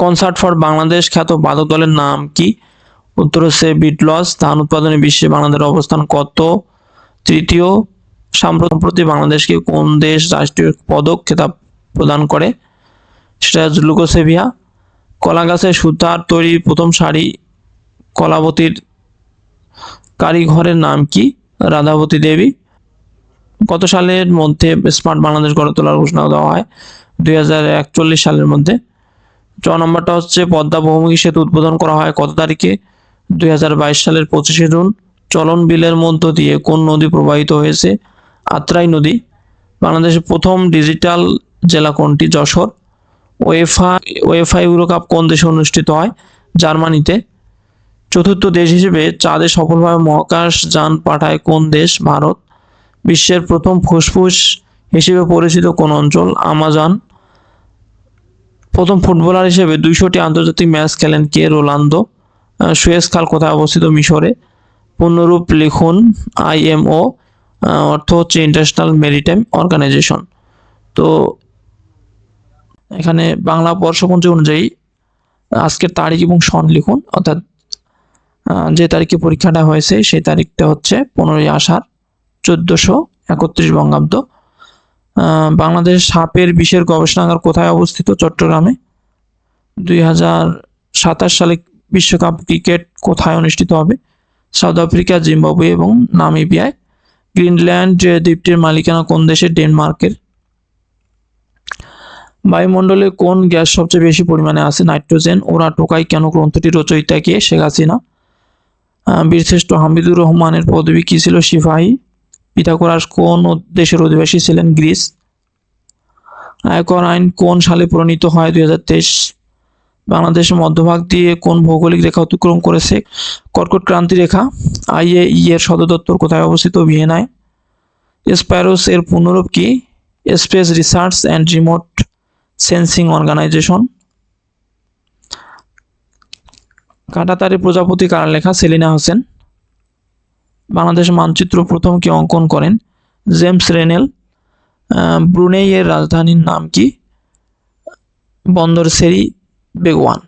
Concert for Bangladesh খ্যাত বাদক দলের নাম কি? উত্তর হচ্ছে বিটলস ধান উৎপাদনে বিশ্বে বাংলাদেশের অবস্থান কত? তৃতীয় সাম্প্রতি বাংলাদেশকে কোন দেশ রাষ্ট্রীয় পদক খেতাব প্রদান করে? সেটা হচ্ছে লুকোসেভিয়া। কলা গাছের সুতার তৈরি প্রথম শাড়ি কলাবতীর কারিঘরের নাম কি? রাধাবতী দেবী। কত সালের মধ্যে স্মার্ট বাংলাদেশ গড়ে তোলার ঘোষণা দেওয়া হয়। দুই হাজার একচল্লিশ সালের মধ্যে। চ নম্বরটা হচ্ছে পদ্মা বহুমুখী সেতু উদ্বোধন করা হয় কত তারিখে? দুই হাজার বাইশ সালের পঁচিশে জুন। চলন বিলের মধ্য দিয়ে কোন নদী প্রবাহিত হয়েছে? আত্রাই নদী। বাংলাদেশের প্রথম ডিজিটাল জেলা কোনটি? Jessore. UEFA UEFA euro cup কোন দেশে অনুষ্ঠিত হয়? জার্মানিতে। চতুর্থ দেশ হিসেবে চাঁদে সফলভাবে মহাকাশ যান পাঠায় কোন দেশ? ভারত। বিশ্বের প্রথম ফুসফুস হিসেবে পরিচিত কোন অঞ্চল? আমাজন। প্রথম ফুটবলার হিসেবে দুইশোটি আন্তর্জাতিক ম্যাচ খেলেন কে? আহ, সুয়েজ খাল কোথায় অবস্থিত মিশরে? পূর্ণরূপ লিখুন আইএমও অর্থ হচ্ছে ইন্টারন্যাশনাল মেরিটাইম অর্গানাইজেশন তো এখানে বাংলা বর্ষপঞ্জি অনুযায়ী আজকের তারিখ এবং সন লিখুন অর্থাৎ যে তারিখে পরীক্ষাটা হয়েছে সেই তারিখটা হচ্ছে পনেরোই আষাঢ় চোদ্দোশো একত্রিশ বঙ্গাব্দ। বাংলাদেশ সাপের বিষের গবেষণাগার কোথায় অবস্থিত? চট্টগ্রামে। দুই হাজার সাতাশ সালে বিশ্বকাপ ক্রিকেট কোথায় অনুষ্ঠিত হবে? সাউথ আফ্রিকা, জিম্বাবুয়ে এবং নামিবিয়ায়। গ্রিনল্যান্ড দ্বীপটির মালিকানা কোন দেশের ডেনমার্কের। বায়ুমণ্ডলে কোন গ্যাস সবচেয়ে বেশি পরিমাণে আছে? নাইট্রোজেন। ওরা টোকাই কেন গ্রন্থটি রচয়িতা কে? শেখ হাসিনা। বীরশ্রেষ্ঠ হামিদুর রহমানের পদবী কি ছিল? সিপাহী। পিথাগোরাস কোন দেশের অধিবাসী ছিলেন? গ্রিস। আয়কর আইন কোন সালে প্রণীত হয়? দুই হাজার তেইশ। বাংলাদেশের মধ্যভাগ দিয়ে কোন ভৌগোলিক রেখা অতিক্রম করেছে? কর্কট ক্রান্তি রেখা। আইএ এর সদর দপ্তর কোথায় অবস্থিত? ভিয়েনায়। স্প্যারোস এর পূর্ণরূপ কি? Space research and remote sensing organisation. কাটাতারে প্রজাপতি কার লেখা? সেলিনা হোসেন। বাংলাদেশ মানচিত্র প্রথম কি অঙ্কন করেন জেমস রেনেল ব্রুনেইয়ের রাজধানীর নাম কি? বন্দর সেরি বেগওয়ান।